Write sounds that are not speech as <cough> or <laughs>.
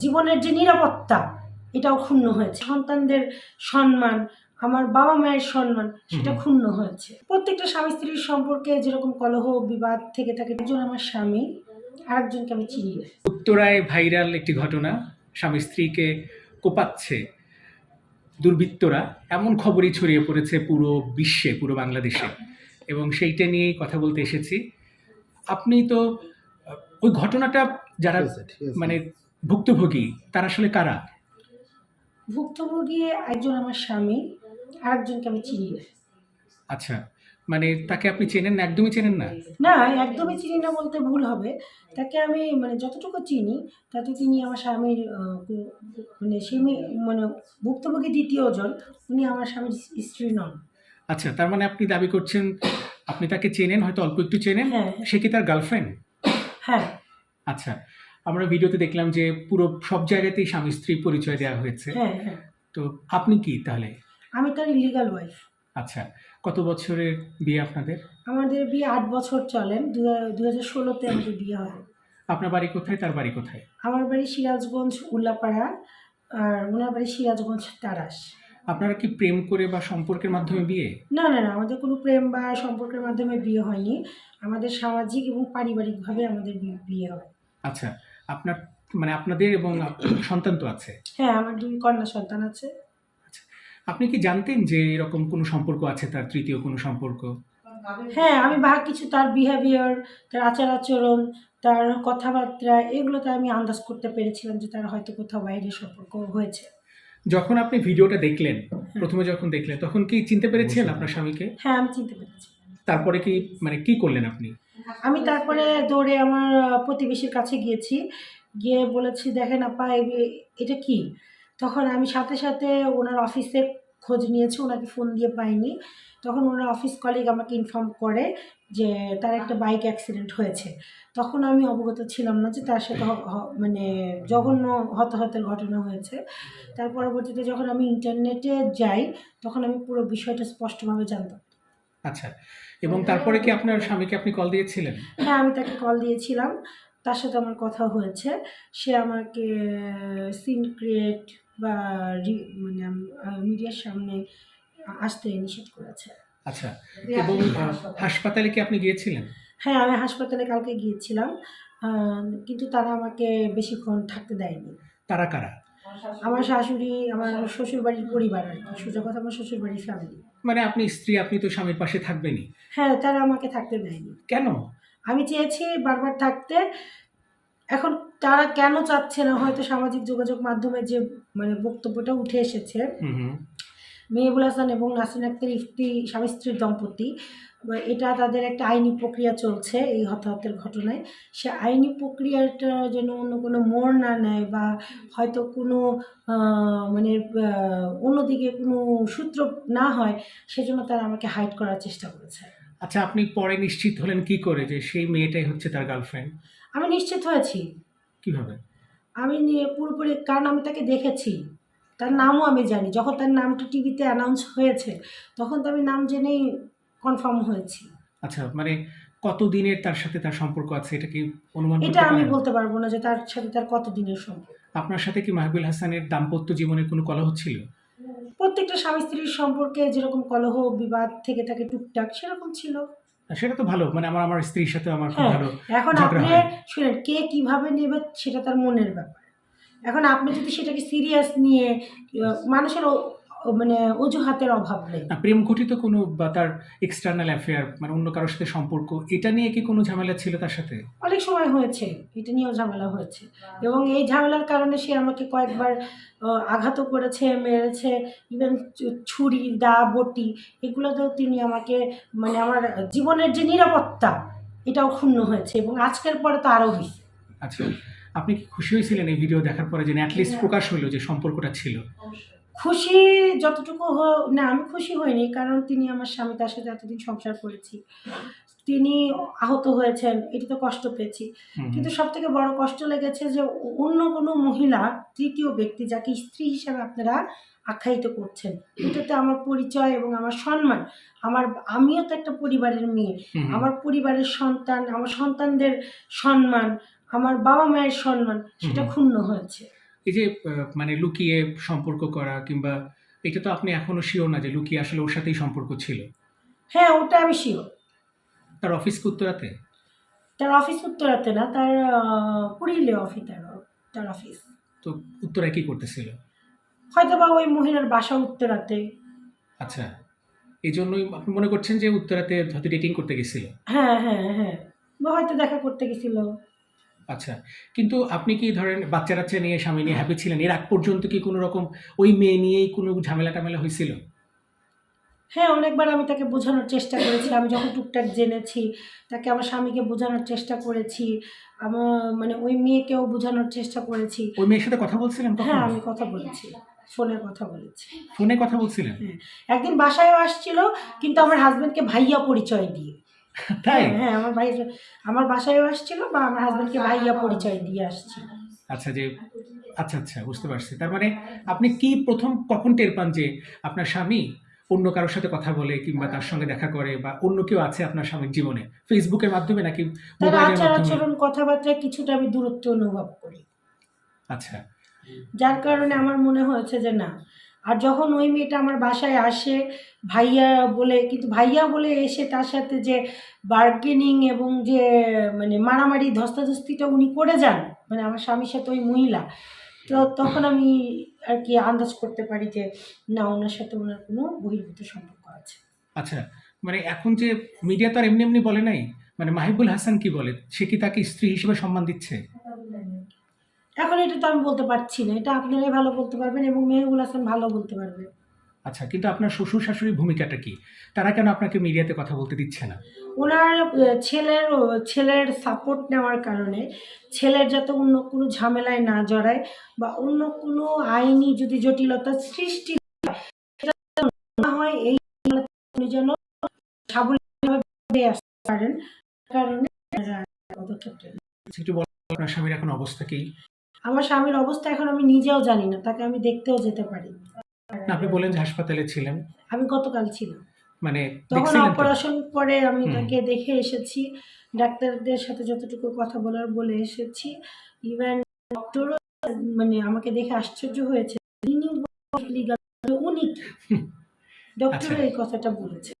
জীবনের যে নিরাপত্তা এটাও ক্ষুণ্ণ হয়েছে। সন্তানদের সম্মান আমার বাবা মায়ের সম্মান সেটা ক্ষুণ্ণ হয়েছে। প্রত্যেকটা স্বামী স্ত্রীর সম্পর্কে যেরকম কলহ বিবাদ থেকে থাকে একজন আমার স্বামী আরেকজনকে আমি চিনি না। উত্তরায় ভাইরাল একটি ঘটনা স্বামী স্ত্রীকে কোপাচ্ছে দুর্বৃত্তরা। এমন খবরই ছড়িয়ে পড়েছে পুরো বিশ্বে পুরো বাংলাদেশে। এবং সেইটা নিয়েই কথা বলতে এসেছি। আপনি তো ওই ঘটনাটা যারা মানে ভুক্তভোগী তারা আসলে কারা? ভুক্তভোগী একজন আমার স্বামী আরেকজনকে আমি চিনি না। আচ্ছা মানে তাকে আপনি চেনেন না? একদমই চেনেন না? না একদমই চিনি না বলতে ভুল হবে। তাকে আমি মানে যতটুকু চিনি তাতে তিনি আমার স্বামীর মানে স্বামী মানে ভুক্তভোগী দ্বিতীয় দ্বিতীয়জন উনি আমার স্বামীর স্ত্রী নন। আচ্ছা তার মানে আপনি দাবি করছেন আপনি তাকে চেনেন হয়তো অল্প একটু চেনেন হ্যাঁ। সে কি তার গার্লফ্রেন্ড হ্যাঁ। আচ্ছা আমরা ভিডিওতে দেখলাম যে পুরো সব জায়গাতেই স্বামী স্ত্রী পরিচয় দেওয়া হয়েছে। হ্যাঁ হ্যাঁ। তো আপনি কি তাহলে? আমি তার ইলিগাল ওয়াইফ আচ্ছা কত বছরের বিয়ে আপনাদের? আমাদের বিয়ে আট বছর চলেন দু হাজার ষোলোতে আমাদের বিয়ে হয়। আপনার বাড়ি কোথায় তার বাড়ি কোথায়? আমার বাড়ি সিরাজগঞ্জ উল্লাপাড়া আর ওনার বাড়ি সিরাজগঞ্জ তারাস। আপনারা কি প্রেম করে বা সম্পর্কের মাধ্যমে বিয়ে? না না না আমাদের কোনো প্রেম বা সম্পর্কের মাধ্যমে বিয়ে হয়নি। আমাদের সামাজিক এবং পারিবারিকভাবে আমাদের বিয়ে হয়। আচ্ছা আপনার মানে আপনাদের এবং সন্তান তো আছে। হ্যাঁ আমার দুই কন্যা সন্তান আছে। আপনি কি জানতেন যে এরকম কোনো সম্পর্ক আছে তার তৃতীয় কোনো সম্পর্ক? হ্যাঁ আমি বা কিছু তার বিহেভিয়ার তার আচার আচরণ তার কথাবার্তা এগুলোতে আমি আন্দাজ করতে পেরেছিলাম যে তার হয়তো কোথাও বাইরে সম্পর্ক হয়েছে। যখন আপনি ভিডিওটা দেখলেন প্রথমে যখন দেখলেন তখন কি চিনতে পেরেছিলেন আপনার স্বামীকে? হ্যাঁ আমি চিনতে পেরেছি তারপরে কি মানে কি করলেন আপনি? আমি তারপরে দৌড়ে আমার প্রতিবেশীর কাছে গিয়েছি। গিয়ে বলেছি, দেখেন আপা এটা কি? তখন আমি সাথে সাথে ওনার অফিসে খোঁজ নিয়েছি, ওনাকে ফোন দিয়ে পাইনি। তখন ওনার অফিস কলিগ আমাকে ইনফর্ম করে যে, তার একটা বাইক অ্যাক্সিডেন্ট হয়েছে। তখন আমি অবগত ছিলাম না যে তার সাথে মানে জঘন্য হতাহতের ঘটনা হয়েছে। তার পরবর্তীতে যখন আমি ইন্টারনেটে যাই, তখন আমি পুরো বিষয়টা স্পষ্টভাবে জানতাম। আচ্ছা এবং তারপরে কি আপনার স্বামীকে আপনি কল দিয়েছিলেন? হ্যাঁ আমি তাকে কল দিয়েছিলাম। তার সাথে আমার কথা হয়েছে। সে আমাকে সিন ক্রিয়েট বা মানে মিডিয়ার সামনে আসতে নিষেধ করেছে। আচ্ছা এবং হাসপাতালে কি আপনি গিয়েছিলেন? হ্যাঁ আমি হাসপাতালে কালকে গিয়েছিলাম। কিন্তু তারা আমাকে বেশিক্ষণ থাকতে দেয়নি। তারা কারা? আমার শাশুড়ি আমার শ্বশুর বাড়ির পরিবার আর কি। সোজা কথা আমার শ্বশুর বাড়ির ফ্যামিলি মানে আপনি স্ত্রী আপনি তো স্বামীর পাশে থাকবেনই। হ্যাঁ তারা আমাকে থাকতে দেয়নি। কেন? আমি চেয়েছি বারবার থাকতে। এখন তারা কেন চাচ্ছে না? হয়তো সামাজিক যোগাযোগ মাধ্যমে যে মানে বক্তব্যটা উঠে এসেছে। মেহবুল হাসান এবং নাসিন আক্তার ইফতি স্বামী স্ত্রীর দম্পতি। এটা তাদের একটা আইনি প্রক্রিয়া চলছে এই হতাহতের ঘটনায়। সে আইনি প্রক্রিয়াটা যেন অন্য কোনো মোড় না নেয় বা হয়তো কোনো মানে অন্যদিকে কোনো সূত্র না হয় সেজন্য তারা আমাকে হাইড করার চেষ্টা করেছে। আচ্ছা আপনি পরে নিশ্চিত হলেন কি করে যে সেই মেয়েটাই হচ্ছে তার গার্লফ্রেন্ড আমি নিশ্চিত হয়েছি। কীভাবে? আমি নিয়ে পুরোপুরি কারণ আমি তাকে দেখেছি। তার নামও আমি জানি। যখন তার নামটা টিভিতে অ্যানাউন্স হয়েছে তখন তো আমি নাম জেনেই কনফার্ম হয়েছি। আচ্ছা মানে কত দিনের তার সাথে তার সম্পর্ক আছে এটা কি অনুমান এটা আমি বলতে পারব না যে তার সাথে তার কত দিনের সম্পর্ক। আপনার সাথে কি মাহবুল হাসানের দাম্পত্য জীবনে কোনো কলহ ছিল? প্রত্যেকটা স্বামী স্ত্রীর সম্পর্কে যেরকম কলহ বিবাদ থেকে থাকে টুকটাক সেরকম ছিল। সেটা তো ভালো মানে আমার আমার স্ত্রীর সাথে আমার খুব হ্যাঁ ভালো এখন আপনি শুনেন কে কীভাবে নেবে সেটা তার মনের ব্যাপার। এখন আপনি যদি সেটাকে সিরিয়াস নিয়ে মানুষের মানে অজুহাতের অভাব নেই। প্রেম ঘটিত কোনো বা তার এক্সটার্নাল অ্যাফেয়ার মানে অন্য কারোর সাথে সম্পর্ক এটা নিয়ে কি কোনো ঝামেলা ছিল তার সাথে? অনেক সময় হয়েছে এটা নিয়েও ঝামেলা হয়েছে। এবং এই ঝামেলার কারণে সে আমাকে কয়েকবার আঘাতও করেছে মেরেছে ইভেন ছুরি দা বটি এগুলোতেও তিনি আমাকে মানে আমার জীবনের যে নিরাপত্তা এটাও ক্ষুণ্ণ হয়েছে এবং আজকের পরে তো আরও বেশি আচ্ছা। আপনি কি খুশি হয়েছিলেন এই ভিডিও দেখার পরে যে অ্যাটলিস্ট প্রকাশ হলো যে সম্পর্কটা ছিল? খুশি যতটুকু হ- না আমি খুশি হইনি কারণ তিনি আমার স্বামী তার সাথে এতদিন সংসার করেছি। তিনি আহত হয়েছেন এটা তো কষ্ট পেয়েছি। কিন্তু সব থেকে বড় কষ্ট লেগেছে যে অন্য কোনো মহিলা তৃতীয় ব্যক্তি যাকে স্ত্রী হিসাবে আপনারা আখ্যায়িত করছেন এটাতে আমার পরিচয় এবং আমার সম্মান। আমার আমিও তো একটা পরিবারের মেয়ে। আমার পরিবারের সন্তান আমার সন্তানদের সম্মান আমার বাবা মায়ের সম্মান সেটা ক্ষুণ্ণ হয়েছে। এই যে মানে লুকিয়ে সম্পর্ক করা কিংবা এটা তো আপনি এখনও শিওর না যে লুকিয়ে আসলে ওর সাথেই সম্পর্ক ছিল। হ্যাঁ ওটা আমি শিওর তার অফিস উত্তরাতে? তার অফিস উত্তরাতে না তার কুড়িলে অফিস তার তার অফিস তো উত্তরায় কি করতেছিল? হয়তো বা ওই মহিলার বাসা উত্তরাতে। আচ্ছা। এই জন্যই আপনি মনে করছেন যে উত্তরাতে হয়তো ডেটিং করতে গেছিল? হ্যাঁ হ্যাঁ হ্যাঁ। বা হয়তো দেখা করতে গেছিল। আচ্ছা কিন্তু আপনি কি ধরেন বাচ্চা কাচ্চা নিয়ে স্বামী নিয়ে হ্যাপি ছিলেন? এর আগ পর্যন্ত কি কোনো রকম ওই মেয়ে নিয়েই কোনো ঝামেলা টামেলা হয়েছিল? হ্যাঁ অনেকবার আমি তাকে বোঝানোর চেষ্টা করেছি। আমি যখন টুকটাক জেনেছি তাকে আমার স্বামীকে বোঝানোর চেষ্টা করেছি আমার মানে ওই মেয়েকেও বোঝানোর চেষ্টা করেছি। ওই মেয়ের সাথে কথা বলছিলেন হ্যাঁ আমি কথা বলেছি। ফোনে কথা বলেছি। ফোনে কথা বলছিলেন? একদিন বাসায়ও আসছিল কিন্তু আমার হাজবেন্ডকে ভাইয়া পরিচয় দিয়ে। <laughs> তাই? হ্যাঁ হ্যাঁ আমার ভাই আমার বাসায়ও আসছিল বা আমার হাজবেন্ডকে ভাইয়া পরিচয় দিয়ে আসছিল। আচ্ছা যে আচ্ছা আচ্ছা বুঝতে পারছি। তার মানে আপনি কি প্রথম কখন টের পান যে আপনার স্বামী অন্য কারোর সাথে কথা বলে কিংবা তার সঙ্গে দেখা করে বা অন্য কেউ আছে আপনার স্বামীর জীবনে? ফেসবুকের মাধ্যমে নাকি মোবাইলের মাধ্যমে? আচরণ কথাবার্তায় কিছুটা আমি দূরত্ব অনুভব করি। আচ্ছা। যার কারণে আমার মনে হয়েছে যে না আর যখন ওই মেয়েটা আমার বাসায় আসে, ভাইয়া বলে, কিন্তু ভাইয়া বলে এসে তার সাথে যে বার্গেনিং এবং যে মানে মারামারি, ধস্তাধস্তিটা উনি করে যান মানে আমার স্বামীর সাথে ওই মহিলা, তো তখন আমি আর কি আন্দাজ করতে পারি যে, না, ওনার সাথে ওনার কোনো বহির্ভূত সম্পর্ক আছে। আচ্ছা মানে এখন যে মিডিয়া তো আর এমনি এমনি বলে নাই মানে মাহিবুল হাসান কি বলে? সে কি তাকে স্ত্রী হিসেবে সম্মান দিচ্ছে? এখন এটা তো আমি বলতে পারছি না এটা আপনারাই ভালো বলতে পারবেন এবং মেহবুল হাসান ভালো বলতে পারবে। আচ্ছা কিন্তু আপনার শ্বশুর শাশুড়ির ভূমিকাটা কি? তারা কেন আপনাকে মিডিয়াতে কথা বলতে দিচ্ছে না? ওনার ছেলের ছেলের সাপোর্ট নেওয়ার কারণে ছেলের যাতে অন্য কোনো ঝামেলায় না জড়ায় বা অন্য কোনো আইনি যদি জটিলতা সৃষ্টি হয় এই যেন স্বাবলম্বীভাবে আসতে পারেন কারণে পদক্ষেপ বলেন আপনার স্বামীর এখন অবস্থা কি? আমার স্বামীর অবস্থা এখন আমি নিজেও জানি না তাকে আমি দেখতেও যেতে পারি। না আপনি বলেন যে হাসপাতালে ছিলেন। আমি গতকাল ছিলাম। মানে তখন অপারেশন পরে আমি তাকে দেখে এসেছি ডাক্তারদের সাথে যতটুকু কথা বলার বলে এসেছি। ইভেন ডক্টরও মানে আমাকে দেখে আশ্চর্য হয়েছে। উনি ডক্টর আচ্ছা। এই কথাটা বলেছে।